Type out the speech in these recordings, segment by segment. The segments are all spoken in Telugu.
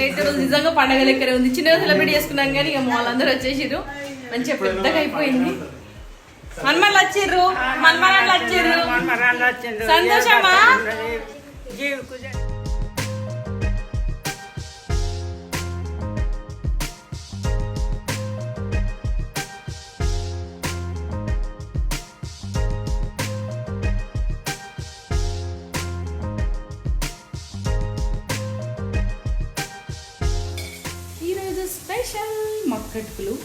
అయితే రోజు నిజంగా పండగ లెక్కనే ఉంది. చిన్నగా సెలబ్రేట్ చేసుకున్నాం కానీ ఇక వాళ్ళందరూ వచ్చేసిర్రు. మంచిగా పెద్దగా అయిపోయింది. మన్మల్ని వచ్చిర్రు. మన్మరాళ్ళు వచ్చిర్రు. సంతోషమా?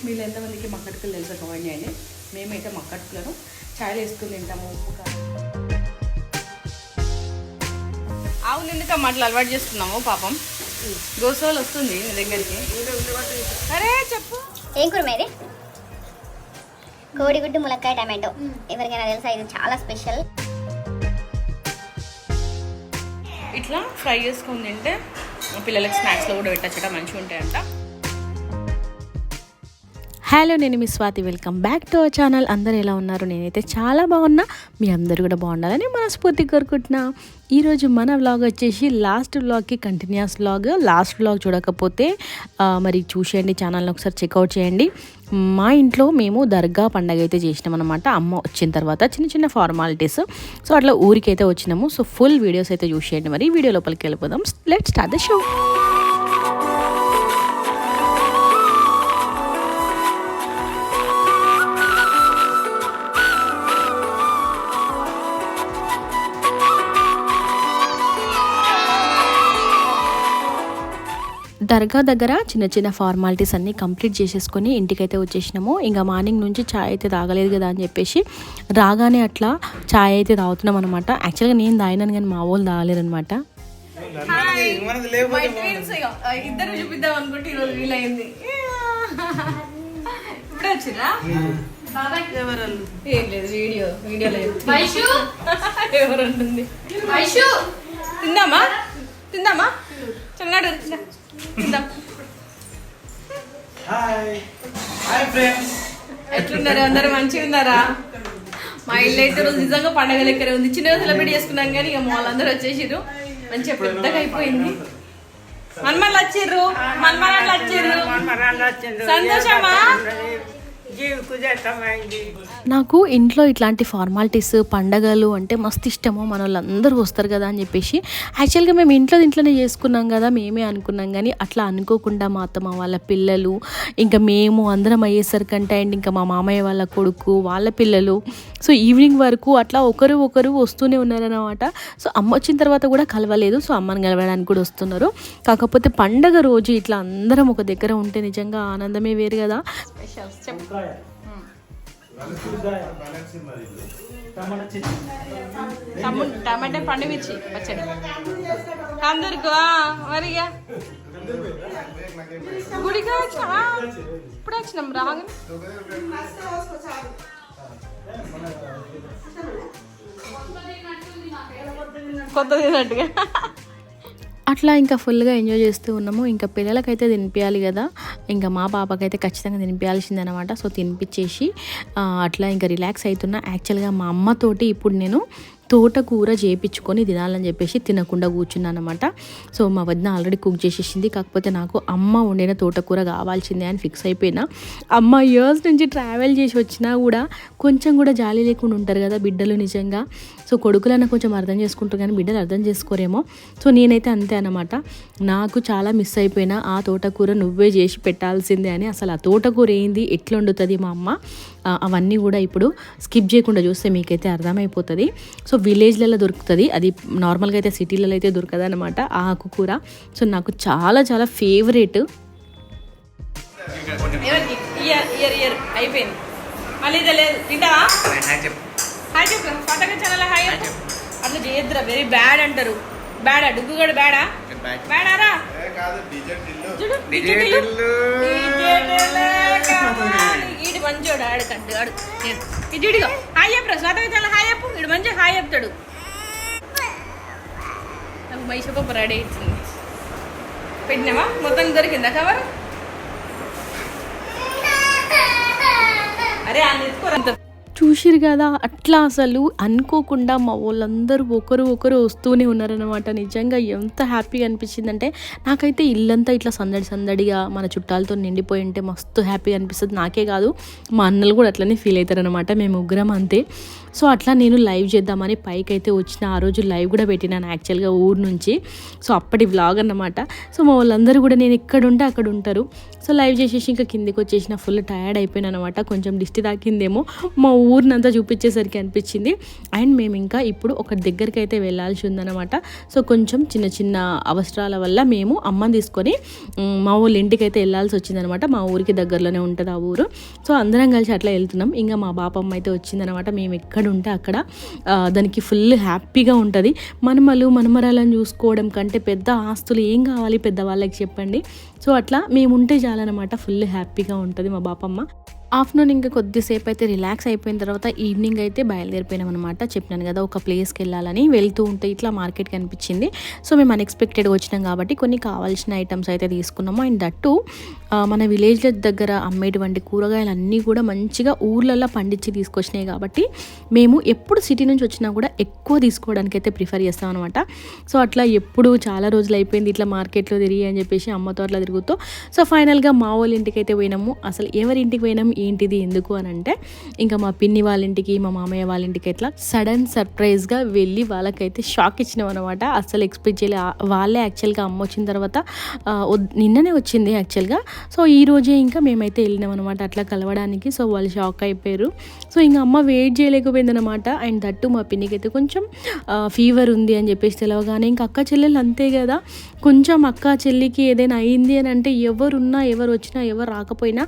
మీరు ఎంతమందికి మక్కటుకులు తెలుసా కమెంట్ చేయండి. మేమైతే మక్కటుకులను చాయలు వేసుకుని తింటాము. ఉప్పు ఆవులు ఎందుకు అట్లా అలవాటు చేస్తున్నాము పాపం. గోసోలు వస్తుంది మీ దగ్గరికి. అరే చెప్పు. ఏం కూర మీది కోడిగుడ్డు ములక్కాయ టమాటో. ఎవరికైనా తెలుసా? ఇది చాలా స్పెషల్. ఇట్లా ఫ్రై చేసుకొని తింటే పిల్లలకి స్నాక్స్లో కూడా పెట్టచ్చట మంచిగా ఉంటాయంట హలో నేను మీ Swathi. Welcome back to our channel అందరూ ఎలా ఉన్నారు? నేనైతే చాలా బాగున్నా. మీ అందరూ కూడా బాగుండాలని మనస్ఫూర్తి కోరుకుంటున్నా. ఈరోజు మన వ్లాగ్ వచ్చేసి లాస్ట్ వ్లాగ్కి కంటిన్యూస్ వ్లాగ్ లాస్ట్ వ్లాగ్ చూడకపోతే మరి చూసేయండి ఛానల్ని ఒకసారి చెక్అవుట్ చేయండి. మా ఇంట్లో మేము దర్గా పండగ అయితే చేసినాం అనమాట అమ్మ వచ్చిన తర్వాత చిన్న చిన్న ఫార్మాలిటీస్ సో అట్లా ఊరికైతే వచ్చినాము. సో ఫుల్ వీడియోస్ అయితే చూసేయండి. మరి వీడియో లోపలికి వెళ్ళిపోదాం. లెట్ స్టార్ట్ ద షో దర్గా దగ్గర చిన్న చిన్న ఫార్మాలిటీస్ అన్నీ కంప్లీట్ చేసేసుకొని ఇంటికైతే వచ్చేసినాము. ఇంకా మార్నింగ్ నుంచి చాయ్ అయితే తాగలేదు కదా అని చెప్పేసి రాగానే అట్లా చాయ్ అయితే తాగుతున్నాం అనమాట యాక్చువల్గా నేను తాగినాను కానీ మా వాళ్ళు తాగలేరు అనమాట మై ట్విన్స్ ఇక ఇద్దరు చూపిద్దాం అనుకుంటే ఈరోజు వీలైంది. ఇప్పుడే వచ్చిరా ఏం లేదు వీడియో వీడియో లేదు. వైషు? ఎవరు ఉంటుంది తిందామా తిందామా? చిన్నాడు తిందా. తిందాం. హాయ్ హాయ్ ఫ్రెండ్స్ ఎట్లున్నారు? అందరు మంచిగా ఉన్నారా? మా ఇల్లు అయితే రోజు నిజంగా పండగ లెక్కనే ఉంది? చిన్నగా సెలబ్రేట్ చేసుకున్నాం కానీ ఇక వాళ్ళందరూ వచ్చేసిర్రు. మంచిగా పెద్దగా అయిపోయింది. మన్మల్ని వచ్చిర్రు. మన్మరాళ్ళు వచ్చిర్రు. సంతోషమా? నాకు ఇంట్లో ఇట్లాంటి ఫార్మాలిటీస్ పండగలు అంటే మస్తు ఇష్టము. మన వాళ్ళందరూ వస్తారు కదా అని చెప్పేసి. యాక్చువల్గా మేము ఇంట్లో ఇంట్లోనే చేసుకున్నాం కదా మేమే అనుకున్నాం. కానీ అట్లా అనుకోకుండా మా అత్తమ్మ వాళ్ళ పిల్లలు ఇంకా మేము అందరం అయ్యేసరికంటే అండ్ ఇంకా మా మామయ్య వాళ్ళ కొడుకు వాళ్ళ పిల్లలు. సో ఈవినింగ్ వరకు అట్లా ఒకరు ఒకరు వస్తూనే ఉన్నారనమాట సో అమ్మ వచ్చిన తర్వాత కూడా కలవలేదు. సో అమ్మని కలవడానికి కూడా వస్తున్నారు. కాకపోతే పండగ రోజు ఇట్లా అందరం ఒక దగ్గర ఉంటే నిజంగా ఆనందమే వేరు కదా. తమ్ముడు టమాటా పండుమిర్చి పచ్చడి. అందరికి మరిగా. గుడిగా వచ్చినా ఇప్పుడు వచ్చినాం రాగానే. కొత్త తిన్నట్టుగా. అట్లా ఇంకా ఫుల్గా ఎంజాయ్ చేస్తూ ఉన్నాము. ఇంకా పిల్లలకైతే తినిపించాలి కదా. ఇంకా మా పాపకైతే ఖచ్చితంగా తినిపించాల్సిందనమాట సో తినిపించేసి అట్లా ఇంకా రిలాక్స్ అవుతున్నా యాక్చువల్గా మా అమ్మతోటి ఇప్పుడు నేను తోటకూర చేపించుకొని తినాలని చెప్పేసి తినకుండా కూర్చున్నాను అనమాట సో మా వదిన ఆల్రెడీ కుక్ చేసేసింది. కాకపోతే నాకు అమ్మ వండిన తోటకూర కావాల్సిందే అని ఫిక్స్ అయిపోయినా. అమ్మ ఇయర్స్ నుంచి ట్రావెల్ చేసి వచ్చినా కూడా కొంచెం కూడా జాలి లేకుండా ఉంటారు కదా బిడ్డలు నిజంగా. సో కొడుకులన్నా కొంచెం అర్థం చేసుకుంటారు కానీ బిడ్డలు అర్థం చేసుకోరేమో. సో నేనైతే అంతే అనమాట నాకు చాలా మిస్ అయిపోయినా ఆ తోటకూర నువ్వే చేసి పెట్టాల్సిందే అని. అసలు ఆ తోటకూర ఏంది? ఎట్లా వండుతుంది మా అమ్మ? అవన్నీ కూడా ఇప్పుడు స్కిప్ చేయకుండా చూస్తే మీకైతే అర్థమైపోతుంది. సో విలేజ్లలో దొరుకుతుంది. అది నార్మల్గా అయితే సిటీలలో అయితే దొరకదు అనమాట ఆ ఆకుకూర. సో నాకు చాలా చాలా ఫేవరెట్. అయిపోయింది. మళ్ళీ హాయ్ చెప్పు. హాయ్ అట్లా చేయొద్దురా. వెరీ బ్యాడ్ అంటారు. బ్యాడా డుగ్గు కూడా బ్యాడా బ్యాడారా on. ఈడు మంచోడు ఆడు కంటు ఆడు. ఇడిగో హాయ్ చెప్పు స్వాతంత్ర చాలా హాయ్ చెప్పు. ఇడు మంచి హాయ్ చెప్తాడు. నాకు మైసూపప్పు రెడీ అవుతుంది పెట్టినావా? మొత్తం దొరికిందా కవర్? అరే నెత్తుకోరా చూసిరు కదా అట్లా అసలు అనుకోకుండా మా వాళ్ళందరూ ఒకరు ఒకరు వస్తూనే ఉన్నారనమాట నిజంగా ఎంత హ్యాపీగా అనిపించిందంటే నాకైతే ఇల్లంతా ఇట్లా సందడి సందడిగా మన చుట్టాలతో నిండిపోయి ఉంటే మస్తు హ్యాపీగా అనిపిస్తుంది. నాకే కాదు మా అన్నలు కూడా అట్లనే ఫీల్ అవుతారనమాట మేము ముగ్గురం అంతే. సో అట్లా నేను లైవ్ చేద్దామని పైకి అయితే వచ్చిన ఆ రోజు లైవ్ కూడా పెట్టినాను యాక్చువల్గా ఊరు నుంచి. సో అప్పటి వ్లాగ్ అన్నమాట. సో మా వాళ్ళందరూ కూడా నేను ఇక్కడ ఉంటే అక్కడ ఉంటారు. సో లైవ్ చేసేసి ఇంకా కిందికి వచ్చేసిన ఫుల్ టయర్డ్ అయిపోయాను అనమాట కొంచెం దిష్టి తాకిందేమో. మా ఊరినంతా చూపించేసరికి అనిపించింది. అండ్ మేము ఇంకా ఇప్పుడు ఒక దగ్గరికి అయితే వెళ్ళాల్సి ఉందన్నమాట. సో కొంచెం చిన్న చిన్న అవసరాల వల్ల మేము అమ్మని తీసుకొని మా ఊళ్ళ ఇంటికి అయితే వెళ్ళాల్సి వచ్చిందనమాట మా ఊరికి దగ్గరలోనే ఉంటుంది ఆ ఊరు. సో అందరం కలిసి అట్లా వెళ్తున్నాం. ఇంకా మా బాపమ్మ అయితే వచ్చిందనమాట మేము ఎక్కడ ఉంటే అక్కడ దానికి ఫుల్ హ్యాపీగా ఉంటుంది. మనమలు మనమరాలను చూసుకోవడం కంటే పెద్ద ఆస్తులు ఏం కావాలి పెద్దవాళ్ళకి చెప్పండి. సో అట్లా మేము ఉంటే చాలన్నమాట. ఫుల్ హ్యాపీగా ఉంటుంది మా బాపమ్మ. ఆఫ్టర్నూన్ ఇంకా కొద్దిసేపు అయితే రిలాక్స్ అయిపోయిన తర్వాత ఈవినింగ్ అయితే బయలుదేరిపోయినాం అనమాట చెప్పినాను కదా ఒక ప్లేస్కి వెళ్ళాలని. వెళ్తూ ఉంటే ఇట్లా మార్కెట్ కనిపించింది సో మేము అన్ఎక్స్పెక్టెడ్గా వచ్చినాం కాబట్టి కొన్ని కావాల్సిన ఐటమ్స్ అయితే తీసుకున్నాము. అండ్ దట్టు మన విలేజ్ల దగ్గర అమ్మేటువంటి కూరగాయలు అన్నీ కూడా మంచిగా ఊర్లలో పండించి తీసుకొచ్చినాయి కాబట్టి మేము ఎప్పుడు సిటీ నుంచి వచ్చినా కూడా ఎక్కువ తీసుకోవడానికి అయితే ప్రిఫర్ చేస్తాం అనమాట సో అట్లా ఎప్పుడు చాలా రోజులు అయిపోయింది ఇట్లా మార్కెట్లో తిరిగి అని చెప్పేసి అమ్మతో అట్లా తిరుగుతూ. సో ఫైనల్గా మా వాళ్ళ ఇంటికి అయితే పోయినాము. అసలు ఎవరి ఇంటికి పోయినాము ఏంటిది ఎందుకు అని అంటే ఇంకా మా పిన్ని వాళ్ళ ఇంటికి మా మామయ్య వాళ్ళ ఇంటికి ఇట్లా సడన్ సర్ప్రైజ్గా వెళ్ళి వాళ్ళకైతే షాక్ ఇచ్చినాం అనమాట అసలు ఎక్స్పెక్ట్ చేయలే. వాళ్ళే యాక్చువల్గా అమ్మ వచ్చిన తర్వాత నిన్ననే వచ్చింది యాక్చువల్గా. సో ఈ రోజే ఇంకా మేమైతే వెళ్ళినాం అనమాట అట్లా కలవడానికి. సో వాళ్ళు షాక్ అయిపోయారు. సో ఇంకా అమ్మ వెయిట్ చేయలేకపోయింది అనమాట అండ్ దట్టు మా పిన్నికి అయితే కొంచెం ఫీవర్ ఉంది అని చెప్పేసి తెలవగానే ఇంకా అక్క చెల్లెలు అంతే కదా. కొంచెం అక్క చెల్లికి ఏదైనా అయింది అని అంటే ఎవరున్నా ఎవరు వచ్చినా ఎవరు రాకపోయినా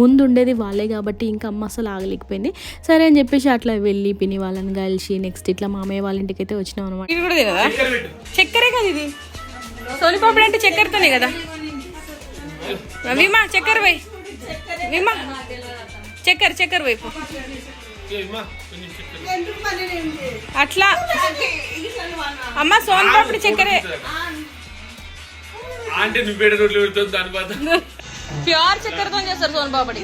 ముందు ఉండేది వాళ్ళే కాబట్టి ఇంకా అమ్మ అసలు ఆగలేకపోయింది. సరే అని చెప్పేసి అట్లా వెళ్ళి పిన్ని వాళ్ళని కలిసి నెక్స్ట్ ఇట్లా మామయ్య వాళ్ళ ఇంటికి అయితే వచ్చినాం అనమాట ఇది కూడా కదా చక్కెరే కదా ఇది? సోనిపాపడి అంటే చక్కెరతోనే కదా? విమా చక్కెర పోయి. విమా. చక్కెర చక్కెర వైపు అట్లా. అమ్మ సోనిపాపడి చక్కెరే. అంటే నువ్వు పేడ రోడ్లు పెడుతుంది దాని బాధ. ప్యూర్ చక్కెరతో చేస్తారు సోనిపాపడి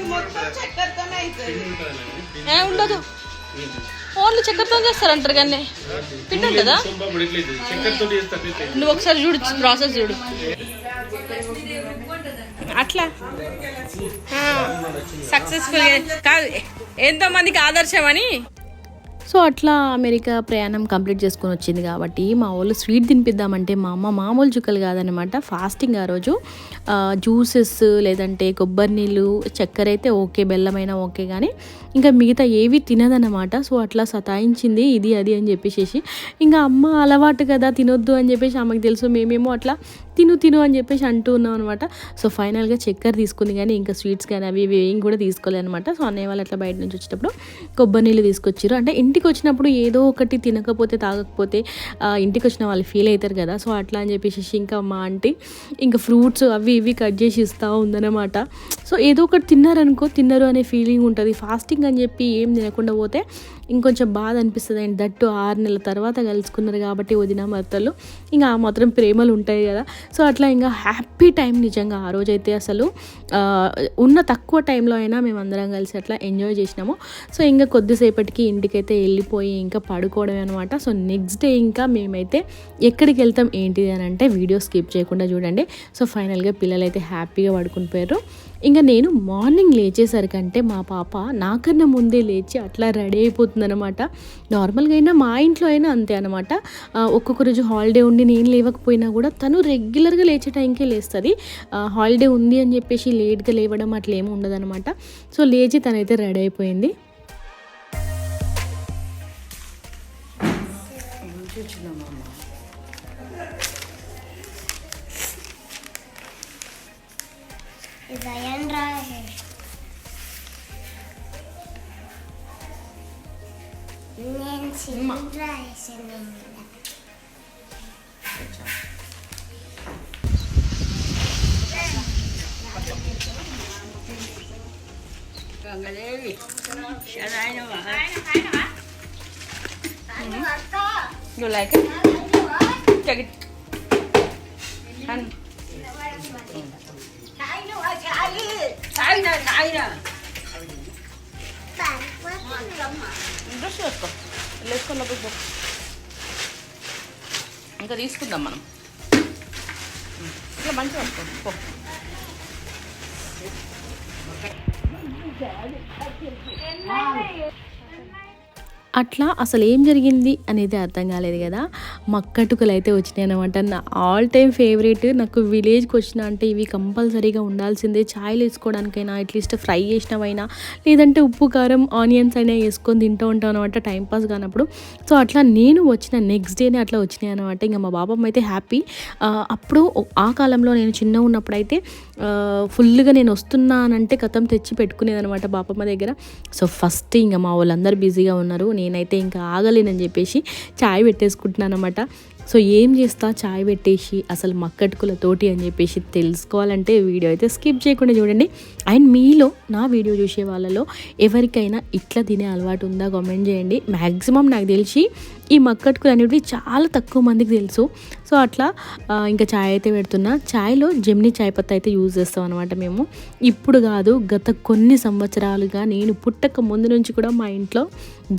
ఏ ఉండదు. ఓన్లీ చక్కెరతో చేస్తారు అంటారు కానీ పిండి ఉంటుందా అయితే. నువ్వు ఒకసారి చూడు ప్రాసెస్ చూడు. అట్లా? సక్సెస్ఫుల్ కాదు ఎంతో మందికి ఆదర్శం అని సో అట్లా అమెరికా ప్రయాణం కంప్లీట్ చేసుకొని వచ్చింది కాబట్టి మా వాళ్ళు స్వీట్ తినిపిద్దామంటే మా అమ్మ మామూలు చుక్కలు కాదనమాట ఫాస్టింగ్ ఆ రోజు. జ్యూసెస్ లేదంటే కొబ్బరి నీళ్ళు చక్కెర అయితే ఓకే బెల్లమైనా ఓకే కానీ ఇంకా మిగతా ఏవి తినదనమాట సో అట్లా సతాయించింది ఇది అది అని చెప్పేసి ఇంకా అమ్మ అలవాటు కదా తినొద్దు అని చెప్పేసి ఆమెకు తెలుసు. మేమేమో అట్లా తిను తిను అని చెప్పేసి అంటూ ఉన్నాం అనమాట సో ఫైనల్గా చక్కెర తీసుకుంది కానీ ఇంకా స్వీట్స్ కానీ అవి ఇవి ఏం కూడా తీసుకోలేదనమాట సో అన్నయ్య వాళ్ళు అట్లా బయట నుంచి వచ్చేటప్పుడు కొబ్బరి నీళ్ళు తీసుకొచ్చారు. అంటే ఇంటికి వచ్చినప్పుడు ఏదో ఒకటి తినకపోతే తాగకపోతే ఇంటికి వచ్చిన వాళ్ళు ఫీల్ అవుతారు కదా. సో అట్లా అని చెప్పేసి ఇంకా మా ఆంటీ ఇంకా ఫ్రూట్స్ అవి ఇవి కట్ చేసి ఇస్తూ ఉందన్నమాట. సో ఏదో ఒకటి తిన్నారనుకో తిన్నారు అనే ఫీలింగ్ ఉంటుంది. ఫాస్టింగ్ అని చెప్పి ఏం తినకుండా పోతే ఇంకొంచెం బాధ అనిపిస్తుంది. అండ్ దట్టు ఆరు నెలల తర్వాత కలుసుకున్నారు కాబట్టి వదిన భర్తలు. ఇంకా ఆ మాత్రం ప్రేమలు ఉంటాయి కదా. సో అట్లా ఇంకా హ్యాపీ టైం నిజంగా ఆ రోజైతే అసలు ఉన్న తక్కువ టైంలో అయినా మేము అందరం కలిసి అట్లా ఎంజాయ్ చేసినాము. సో ఇంకా కొద్దిసేపటికి ఇంటికైతే వెళ్ళిపోయి ఇంకా పడుకోవడమే అనమాట సో నెక్స్ట్ డే ఇంకా మేమైతే ఎక్కడికి వెళ్తాం ఏంటిది అని అంటే వీడియో స్కిప్ చేయకుండా చూడండి. సో ఫైనల్గా పిల్లలు అయితే హ్యాపీగా పడుకుని పోయారు. ఇంకా నేను మార్నింగ్ లేచేసరికంటే మా పాప నాకన్నా ముందే లేచి అట్లా రెడీ అయిపోతుంది అనమాట నార్మల్గా అయినా మా ఇంట్లో అయినా అంతే అనమాట ఒక్కొక్క రోజు హాలిడే ఉండి నేను లేవకపోయినా కూడా తను రెగ్యులర్గా లేచే టైంకే లేస్తుంది. హాలిడే ఉంది అని చెప్పేసి లేట్గా లేవడం అట్లా ఏమి ఉండదనమాట సో లేచి తనైతే రెడీ అయిపోయింది. उदयन रहा है नैन्सी रहा है से नहीं Gangaleli. Siya na ay naman. You like it? Take it. Interest వేసుకో వేసుకొని లోపలికి ఇంకా తీసుకుందాం మనం. ఇట్లా మంచిగా వేసుకో. పో. అట్లా అసలు ఏం జరిగింది అనేది అర్థం కాలేదు కదా. మక్కటుకలు అయితే వచ్చినాయి అనమాట నా ఆల్ టైమ్ ఫేవరెట్ నాకు విలేజ్కి వచ్చిన అంటే ఇవి కంపల్సరీగా ఉండాల్సిందే. ఛాయ్లు వేసుకోవడానికైనా అట్లీస్ట్ ఫ్రై చేసినవైనా లేదంటే ఉప్పు కారం ఆనియన్స్ అయినా వేసుకొని తింటూ ఉంటాం అనమాట టైంపాస్ కానప్పుడు. సో అట్లా నేను వచ్చిన నెక్స్ట్ డేనే అట్లా వచ్చినాయి అనమాట ఇంకా మా బాబమ్మ అయితే హ్యాపీ అప్పుడు ఆ కాలంలో నేను చిన్న ఉన్నప్పుడైతే ఫుల్గా నేను వస్తున్నానంటే కథం తెచ్చి పెట్టుకునేది అనమాట బాపమ్మ దగ్గర. సో ఫస్ట్ ఇంకా మా వాళ్ళందరూ బిజీగా ఉన్నారు. నేనైతే ఇంకా ఆగలేనని చెప్పేసి చాయ్ పెట్టేసుకుంటున్నాను అనమాట సో ఏం చేస్తా? చాయ్ పెట్టేసి అసలు మక్కట్టుకులతోటి అని చెప్పేసి తెలుసుకోవాలంటే వీడియో అయితే స్కిప్ చేయకుండా చూడండి. అండ్ మీలో నా వీడియో చూసే వాళ్ళలో ఎవరికైనా ఇట్లా తినే అలవాటు ఉందా? కామెంట్ చేయండి. మ్యాక్సిమం నాకు తెలిసి ఈ మక్కట్కులు అనేవి చాలా తక్కువ మందికి తెలుసు. సో అట్లా ఇంకా చాయ్ అయితే పెడుతున్నా. చాయ్లో జెమ్ని చాయ్ పత్తి అయితే యూజ్ చేస్తాం అనమాట మేము. ఇప్పుడు కాదు గత కొన్ని సంవత్సరాలుగా నేను పుట్టక ముందు నుంచి కూడా మా ఇంట్లో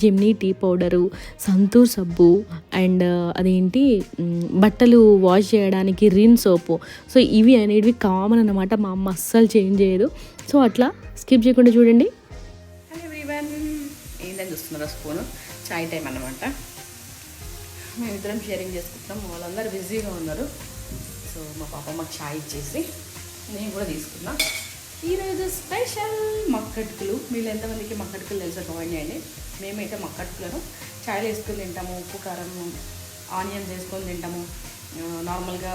జెమ్నీ టీ పౌడరు సంతూర్ సబ్బు అండ్ అదేంటి బట్టలు వాష్ చేయడానికి రిన్ సోపు. సో ఇవి అనేటివి కామన్ అనమాట మా అమ్మ అస్సలు చేంజ్ చేయదు. సో అట్లా స్కిప్ చేయకుండా చూడండి. ఏంటని చూస్తున్నారా స్పూను? చాయ్ టైం అనమాట మేమిద్దరం షేరింగ్ చేసుకుంటున్నాం వాళ్ళందరూ బిజీగా ఉన్నారు. సో మా పాప మాకు చాయ్ ఇచ్చేసి నేను కూడా తీసుకున్నా. ఈరోజు స్పెషల్ మక్కటుకులు మీరు ఎంతమందికి మక్కటుకులు తెలుసా కామెంట్ చేయండి. మేమైతే మక్కటుకులను చాయ్లో వేసుకొని తింటాము. ఉప్పు కారం ఆనియన్స్ వేసుకొని తింటాము. నార్మల్గా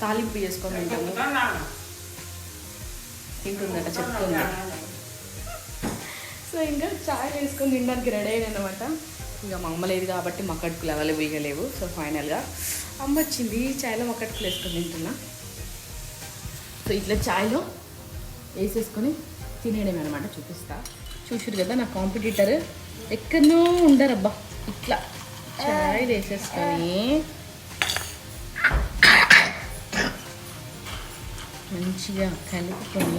తాలింపు చేసుకొని తింటాము. తింటుందట చెప్తుంది సో ఇంకా చాయ్ వేసుకొని తినడానికి రెడీ అయిన అనమాట ఇంకా మా అమ్మ లేదు కాబట్టి మక్కడుకులు అవైలబుల్గా లేవు సో ఫైనల్గా అమ్మ వచ్చింది. చాయ్లో మక్కడుకులు వేసుకొని తింటున్నా. సో ఇట్లా చాయ్లో వేసేసుకొని తినేయడం అనమాట చూపిస్తా. చూసారు కదా నా కాంపిటీటర్. ఎక్కడో ఉండరబ్బా. ఇట్లా చాయ్ వేసేసుకొని మంచిగా కలుపుకొని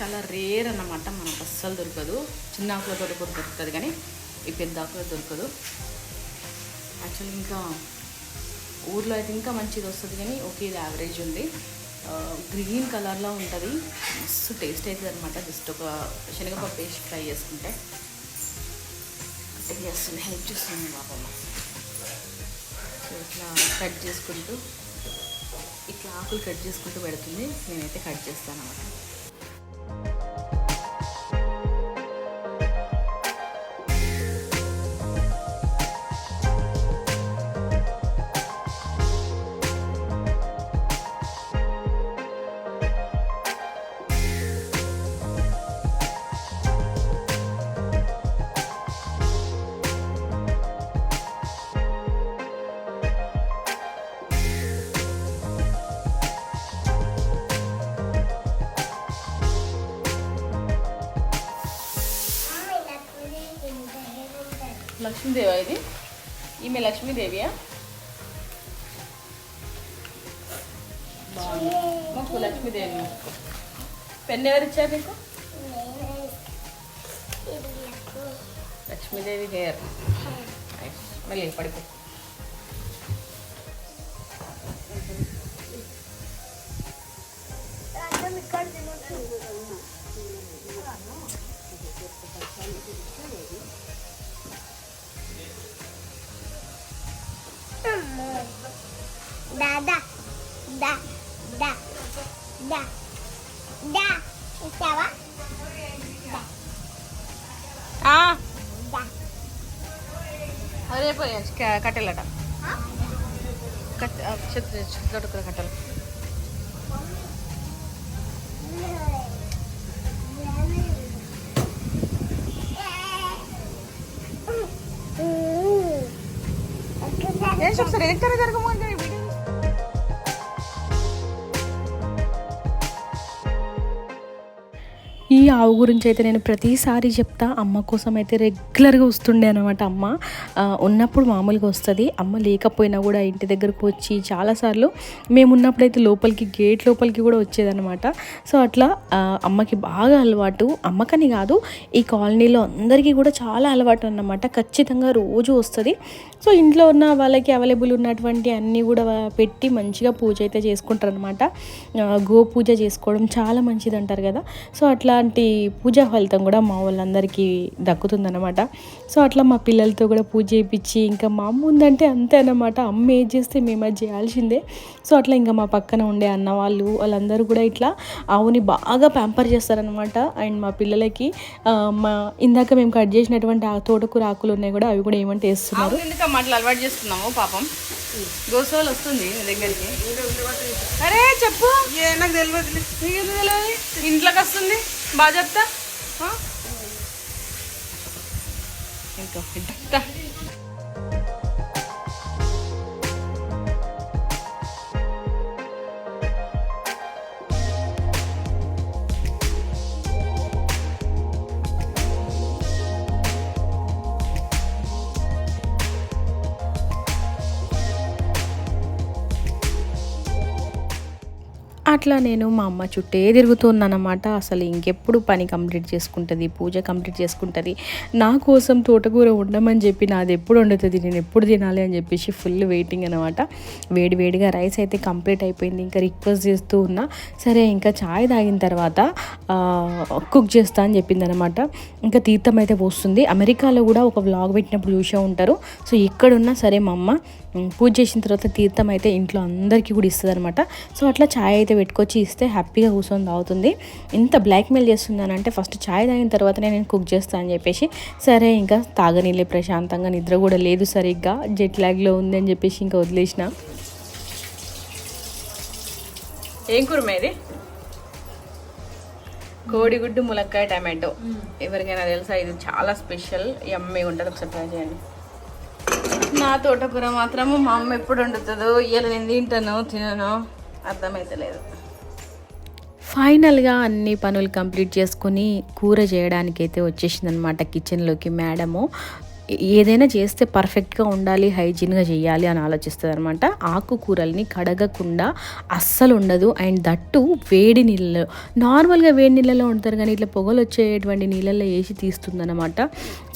చాలా రేర్ అన్నమాట. మనకు అస్సలు దొరకదు. చిన్న ఆకుల కూడా దొరుకుతుంది కానీ ఈ పెద్ద ఆకుల దొరకదు. యాక్చువల్లీ ఇంకా ఊర్లో అయితే ఇంకా మంచిది వస్తుంది కానీ ఓకే ఇది యావరేజ్ ఉంది. గ్రీన్ కలర్లో ఉంటుంది. మస్తు టేస్ట్ అవుతుంది అనమాట జస్ట్ ఒక శనగపప్పు వేసి ఫ్రై చేసుకుంటే. కట్ చేస్తుంది. హెల్ప్ చేస్తుంది బాబమ్మ సో ఇట్లా కట్ చేసుకుంటూ ఇట్లా ఆకులు కట్ చేసుకుంటూ పెడుతుంది. నేనైతే కట్ చేస్తాను అనమాట బాగుంది. మొక్కు లక్ష్మీదేవి. పెన్ ఎవరు ఇచ్చారు నీకు లక్ష్మీదేవి హెయిర్ మళ్ళీ పడిపో. కట్టెలట. దొడుకుల కట్టెలు. ఏం చూస్తారు ఎక్కడ జరగము ఆవు గురించి అయితే నేను ప్రతిసారి చెప్తా. అమ్మ కోసం అయితే రెగ్యులర్గా వస్తుండే అనమాట అమ్మ. ఉన్నప్పుడు మామూలుగా వస్తుంది. అమ్మ లేకపోయినా కూడా ఇంటి దగ్గరకు వచ్చి చాలాసార్లు మేము ఉన్నప్పుడైతే లోపలికి గేట్ లోపలికి కూడా వచ్చేదనమాట సో అట్లా అమ్మకి బాగా అలవాటు. అమ్మకని కాదు ఈ కాలనీలో అందరికీ కూడా చాలా అలవాటు అన్నమాట. ఖచ్చితంగా రోజు వస్తుంది. సో ఇంట్లో ఉన్న వాళ్ళకి అవైలబుల్ ఉన్నటువంటి అన్నీ కూడా పెట్టి మంచిగా పూజ అయితే చేసుకుంటారు అనమాట గో పూజ చేసుకోవడం చాలా మంచిది అంటారు కదా. సో అట్లాంటి పూజా ఫలితం కూడా మా వాళ్ళందరికీ దక్కుతుందన్నమాట. సో అట్లా మా పిల్లలతో కూడా పూజ చేయించి ఇంకా మా అమ్మ ఉందంటే అంతే అన్నమాట. అమ్మ ఏం చేస్తే మేము అది చేయాల్సిందే. సో అట్లా ఇంకా మా పక్కన ఉండే అన్న వాళ్ళు వాళ్ళందరూ కూడా ఇట్లా ఆవుని బాగా ప్యాంపర్ చేస్తారనమాట అండ్ మా పిల్లలకి మా ఇందాక మేము కట్ చేసినటువంటి ఆ తోటకూర ఆకులు ఉన్నాయి కూడా అవి కూడా ఏమంటే వేస్తున్నారు. ఎందుకు అట్లా అలవాటు చేస్తున్నాము పాపం? గోసోలు వస్తుంది నీ దగ్గరికి. అరే చెప్పు. నాకు తెలియదు నీకు తెలియదు ఇంట్లోకి వస్తుంది? బాగా చెప్తా ఆ? ఇంకా అట్లా నేను మా అమ్మ చుట్టే తిరుగుతున్నానమాట అసలు ఇంకెప్పుడు పని కంప్లీట్ చేసుకుంటుంది పూజ కంప్లీట్ చేసుకుంటుంది. నా కోసం తోటకూర ఉండమని చెప్పి నాది ఎప్పుడు వండుతుంది నేను ఎప్పుడు తినాలి అని చెప్పేసి ఫుల్ వెయిటింగ్ అనమాట వేడి వేడిగా రైస్ అయితే కంప్లీట్ అయిపోయింది. ఇంకా రిక్వెస్ట్ చేస్తూ ఉన్నా సరే ఇంకా చాయ్ తాగిన తర్వాత కుక్ చేస్తా అని చెప్పింది అనమాట ఇంకా తీర్థం అయితే పోస్తుంది. అమెరికాలో కూడా ఒక వ్లాగ్ పెట్టినప్పుడు చూసే ఉంటారు. సో ఎక్కడున్నా సరే మా అమ్మ పూజ చేసిన తర్వాత తీర్థం అయితే ఇంట్లో అందరికీ కూడా ఇస్తుంది అనమాట సో అట్లా ఛాయ్ అయితే పెట్టుకొచ్చి ఇస్తే హ్యాపీగా కూర్చొని తాగుతుంది. ఇంత బ్లాక్మెయిల్ చేస్తుందనంటే ఫస్ట్ ఛాయ్ తాగిన తర్వాతనే నేను కుక్ చేస్తాను అని చెప్పేసి సరే ఇంకా తాగనీలే ప్రశాంతంగా నిద్ర కూడా లేదు సరిగ్గా జెట్ లాగ్లో ఉంది అని చెప్పేసి ఇంకా వదిలేసిన. ఏం కూరమే ఇది? కోడిగుడ్డు ములక్కాయ టమాటో. ఎవరికైనా తెలుసా? ఇది చాలా స్పెషల్ ఎమ్మె ఉంటుంది. ఒకసారి ట్రై చేయండి. నా తోటకూర మాత్రము మా అమ్మ ఎప్పుడు వండుతుందో ఇవాళ నేను తింటాను తినను అర్థమైతలేదు. ఫైనల్గా అన్ని పనులు కంప్లీట్ చేసుకొని కూర చేయడానికైతే వచ్చేసిందనమాట వచ్చేసింది అనమాట కిచెన్లోకి మేడము. ఏదైనా చేస్తే పర్ఫెక్ట్గా ఉండాలి హైజీన్గా చేయాలి అని ఆలోచిస్తుంది అనమాట ఆకుకూరల్ని కడగకుండా అస్సలు ఉండదు. అండ్ దట్టు వేడి నీళ్ళలో నార్మల్గా వేడి నీళ్ళలో ఉంటారు కానీ ఇట్లా పొగలు వచ్చేటువంటి నీళ్ళల్లో వేసి తీస్తుందన్నమాట.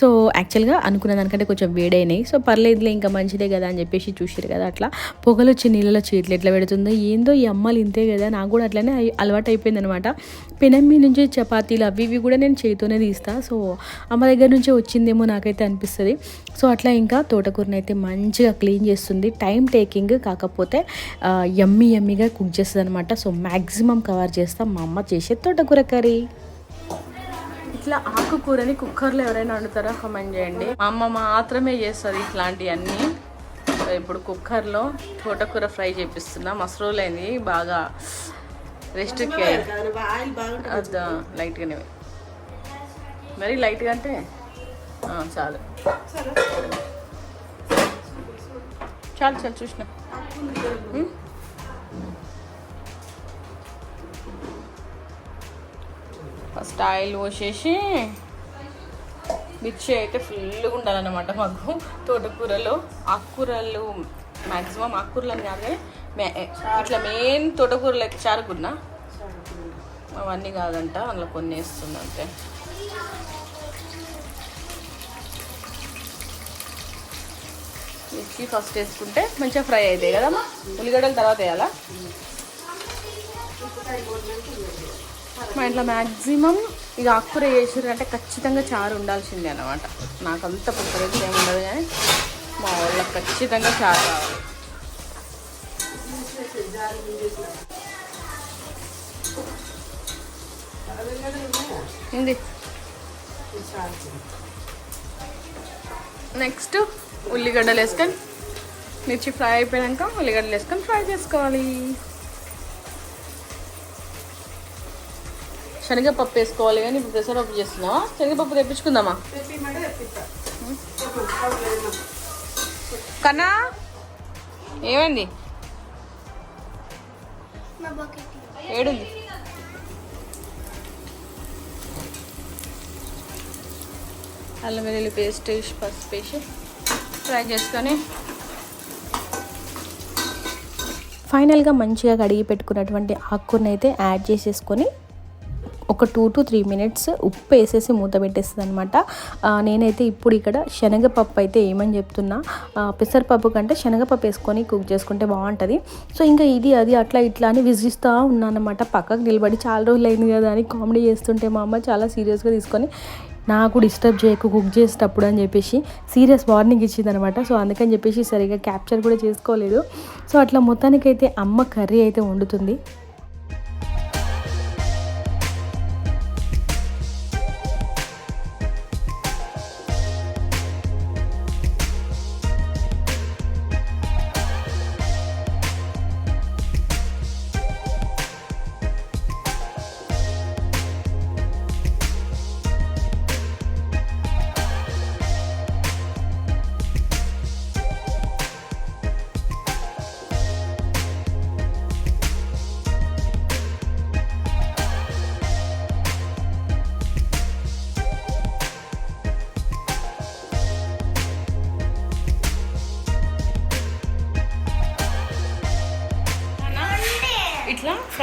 సో యాక్చువల్గా అనుకున్న దానికంటే కొంచెం వేడైనాయి. సో పర్లేదులే ఇంకా మంచిదే కదా అని చెప్పేసి చూసారు కదా అట్లా. పొగలు వచ్చే నీళ్ళలో చేతులు ఎట్లా పెడుతుందో ఏందో ఈ అమ్మలు ఇంతే కదా నాకు కూడా అట్లనే అలవాటు అయిపోయింది అనమాట పెనమ్మి నుంచి చపాతీలు అవి ఇవి కూడా నేను చేతితోనే తీస్తా. సో అమ్మ దగ్గర నుంచి వచ్చిందేమో నాకైతే అనిపిస్తుంది. సో అట్లా ఇంకా తోటకూరని అయితే మంచిగా క్లీన్ చేస్తుంది. టైం టేకింగ్ కాకపోతే యమ్మీ యమ్మీగా కుక్ చేస్తుంది అనమాట సో మ్యాక్సిమం కవర్ చేస్తాం మా అమ్మ చేసే తోటకూర కర్రీ. ఇట్లా ఆకుకూరని కుక్కర్లో ఎవరైనా వండుతారా? కమెంట్ చేయండి. మా అమ్మ మాత్రమే చేస్తుంది ఇట్లాంటివన్నీ. ఇప్పుడు కుక్కర్లో తోటకూర ఫ్రై చేపిస్తున్నా. మసరూలైంది బాగా రెస్ట్ అదా లైట్గానే మరి లైట్గా అంటే? ఆ, చాలు. చాలు చాలు చూసిన? ఫస్ట్ ఆయిల్ పోసేసి మిర్చి అయితే ఫుల్గా ఉండాలన్నమాట మాకు తోటకూరలో. ఆకుకూరలు మ్యాక్సిమం ఆకుకూరలు అని కాదు ఇట్లా మెయిన్ తోటకూరలు అయితే చారుకున్నా అవన్నీ కాదంట అందులో కొన్ని వేస్తుంది అంతే. మిర్చి ఫస్ట్ వేసుకుంటే మంచిగా ఫ్రై అవుతాయి కదమ్మా ఉల్లిగడ్డల తర్వాత వేయాలా? మా ఇంట్లో మ్యాక్సిమం ఇక ఆకుకూర చేసారంటే ఖచ్చితంగా చారు ఉండాల్సిందే అనమాట నాకు అంత ప్రిఫరెన్స్ ఏమి ఉండదు కానీ మా వాళ్ళకి ఖచ్చితంగా చారు కావాలి. ఉంది నెక్స్ట్ ఉల్లిగడ్డలు వేసుకొని మిర్చి ఫ్రై అయిపోయాక ఉల్లిగడ్డలు వేసుకొని ఫ్రై చేసుకోవాలి. శనగపప్పు వేసుకోవాలి కానీ ఇప్పుడు పెసరపప్పు చేస్తున్నావా? శనగపప్పు తెప్పించుకుందామా? కన్నా బకెట్. ఏడుంది? అల్లం వెల్లుల్లి పేస్ట్ పసుపు వేసి ఫ్రై చేసుకొని ఫైనల్గా మంచిగా కడిగి పెట్టుకున్నటువంటి ఆకుకూరని అయితే యాడ్ చేసేసుకొని ఒక టూ టు త్రీ మినిట్స్ ఉప్పు వేసేసి మూత పెట్టేస్తుంది అనమాట నేనైతే ఇప్పుడు ఇక్కడ శనగపప్పు అయితే ఏమని చెప్తున్నా పెసరపప్పు కంటే శనగపప్పు వేసుకొని కుక్ చేసుకుంటే బాగుంటుంది. సో ఇంకా ఇది అది అట్లా ఇట్లా అని విజిస్తూ ఉన్నానమాట పక్కకు నిలబడి చాలా రోజులు అయింది కదా అని కామెడీ చేస్తుంటే మా అమ్మ చాలా సీరియస్గా తీసుకొని నాకు డిస్టర్బ్ చేయకు కుక్ చేసేటప్పుడు అని చెప్పేసి సీరియస్ వార్నింగ్ ఇచ్చింది అనమాట సో అందుకని చెప్పేసి సరిగా క్యాప్చర్ కూడా చేసుకోలేదు. సో అట్లా మొత్తానికైతే అమ్మ కర్రీ అయితే వండుతుంది.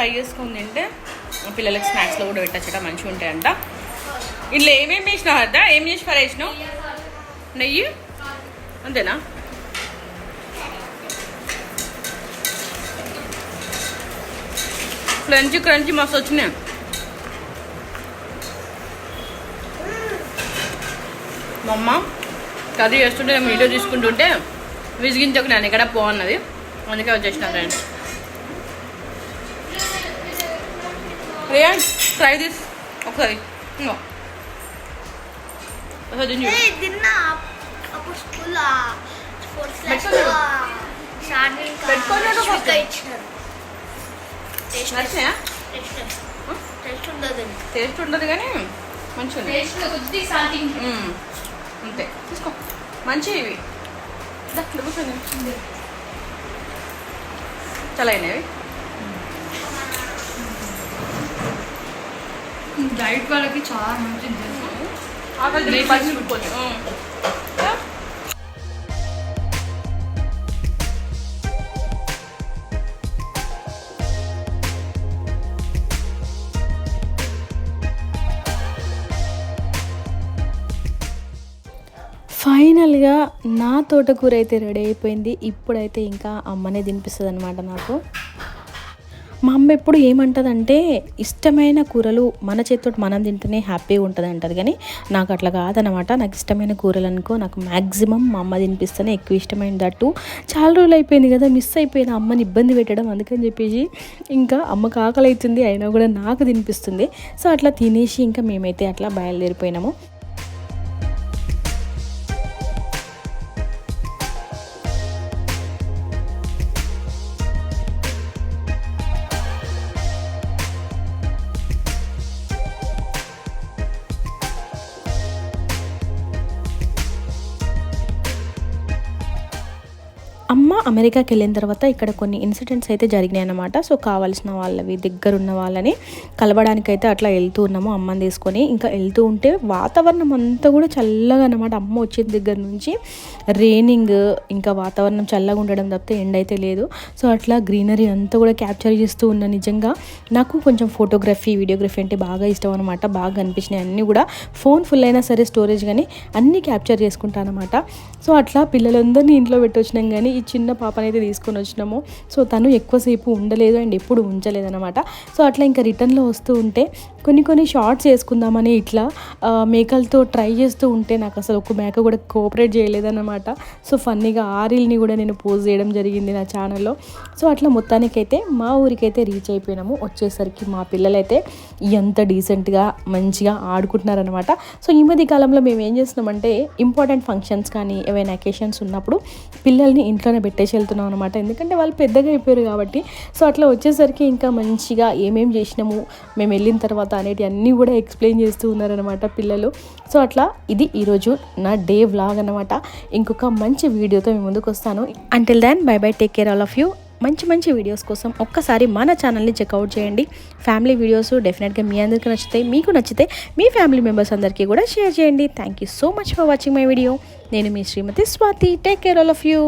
ఫ్రై చేసుకొని తింటే పిల్లలకి స్నాక్స్లో కూడా పెట్టచ్చట మంచిగా ఉంటాయంట ఇందులో ఏమేమి వేసినావు అద్ద? ఏం చేసి ఫ్రై చేసినావు? నెయ్యి? అంతేనా? క్రంచి క్రంచి మస్తు వచ్చినాయి. మా అమ్మ కర్రీ చేస్తుంటే నేను వీడియో తీసుకుంటుంటే విసిగించకు నేను ఇక్కడ బాగున్నది అందుకే వచ్చేసిన ఫ్రెండ్స్. పెట్టుకోలేదు. పెట్టుకోలేదు ఫస్ట్. ఇచ్చినారు టేస్ట్ ఉండదు కానీ మ్మ్. అంతే తీసుకో మంచి ఇవి. చాలా అయినాయి డైట్ వాళ్ళకి చాలా మంచిది. ఫైనల్గా నా తోటకూర అయితే రెడీ అయిపోయింది. ఇప్పుడైతే ఇంకా అమ్మనే తినిపిస్తుంది అనమాట నాకు. మా అమ్మ ఎప్పుడు ఏమంటదంటే ఇష్టమైన కూరలు మన చేతితో మనం తింటేనే హ్యాపీగా ఉంటుంది అంటది. కానీ నాకు అట్లా కాదనమాట నాకు ఇష్టమైన కూరలు అనుకో నాకు మ్యాక్సిమం మా అమ్మ తినిపిస్తేనే ఎక్కువ ఇష్టమైన దట్టు చాలా రోజులు అయిపోయింది కదా మిస్ అయిపోయింది. అమ్మని ఇబ్బంది పెట్టడం అందుకని చెప్పేసి ఇంకా అమ్మకు ఆకలి అవుతుంది అయినా కూడా నాకు తినిపిస్తుంది. సో అట్లా తినేసి ఇంకా మేమైతే అట్లా బయలుదేరిపోయినాము. అమ్మ అమెరికాకి వెళ్ళిన తర్వాత ఇక్కడ కొన్ని ఇన్సిడెంట్స్ అయితే జరిగినాయి అన్నమాట. సో కావాల్సిన వాళ్ళవి దగ్గర ఉన్న వాళ్ళని కలవడానికి అయితే అట్లా వెళ్తూ ఉన్నాము అమ్మని తీసుకొని. ఇంకా వెళ్తూ ఉంటే వాతావరణం అంతా కూడా చల్లగా అన్నమాట. అమ్మ వచ్చిన దగ్గర నుంచి రైనింగ్ ఇంకా వాతావరణం చల్లగా ఉండడం తప్పితే ఎండ్ అయితే లేదు. సో అట్లా గ్రీనరీ అంతా కూడా క్యాప్చర్ చేస్తూ ఉన్న నిజంగా నాకు కొంచెం ఫోటోగ్రఫీ వీడియోగ్రఫీ అంటే బాగా ఇష్టం అనమాట బాగా అనిపించినాయి అన్నీ కూడా. ఫోన్ ఫుల్ అయినా సరే స్టోరేజ్ కానీ అన్నీ క్యాప్చర్ చేసుకుంటాను అనమాట సో అట్లా పిల్లలందరినీ ఇంట్లో పెట్టొచ్చినాం కానీ ఈ చిన్న పాపనైతే తీసుకొని వచ్చినాము. సో తను ఎక్కువసేపు ఉండలేదు అండ్ ఎప్పుడు ఉంచలేదన్నమాట. సో అట్లా ఇంకా రిటర్న్లో వస్తూ ఉంటే కొన్ని కొన్ని షార్ట్స్ వేసుకుందామని ఇట్లా మేకలతో ట్రై చేస్తూ ఉంటే నాకు అసలు ఒక మేక కూడా కోఆపరేట్ చేయలేదన్నమాట. సో ఫన్నీగా ఆ రీల్ని కూడా నేను పోస్ట్ చేయడం జరిగింది నా ఛానల్లో. సో అట్లా మొత్తానికైతే మా ఊరికైతే రీచ్ అయిపోయినాము. వచ్చేసరికి మా పిల్లలైతే ఎంత డీసెంట్గా మంచిగా ఆడుకుంటున్నారనమాట సో ఈ మధ్య కాలంలో మేము ఏం చేస్తున్నామంటే ఇంపార్టెంట్ ఫంక్షన్స్ కానీ ఏవైనా అకేషన్స్ ఉన్నప్పుడు పిల్లల్ని ఇంట్లోనే పెట్టేసి వెళ్తున్నాం అనమాట ఎందుకంటే వాళ్ళు పెద్దగా అయిపోయారు కాబట్టి. సో అట్లా వచ్చేసరికి ఇంకా మంచిగా ఏమేం చేసినాము మేము వెళ్ళిన తర్వాత అనేటి అన్నీ కూడా ఎక్స్ప్లెయిన్ చేస్తూ ఉన్నారనమాట పిల్లలు. సో అట్లా ఇది ఈరోజు నా డే వ్లాగ్ అనమాట ఇంకొక మంచి వీడియోతో మేము ముందుకు వస్తాను. Until then bye bye take care all of you మంచి మంచి వీడియోస్ కోసం ఒక్కసారి మన ఛానల్ని చెక్అవుట్ చేయండి. ఫ్యామిలీ వీడియోస్ డెఫినెట్గా మీ అందరికీ నచ్చుతాయి. మీకు నచ్చితే మీ ఫ్యామిలీ మెంబర్స్ అందరికీ కూడా షేర్ చేయండి. Thank you so much for watching my video నేను మీ Shrimati Swathi. Take care all of you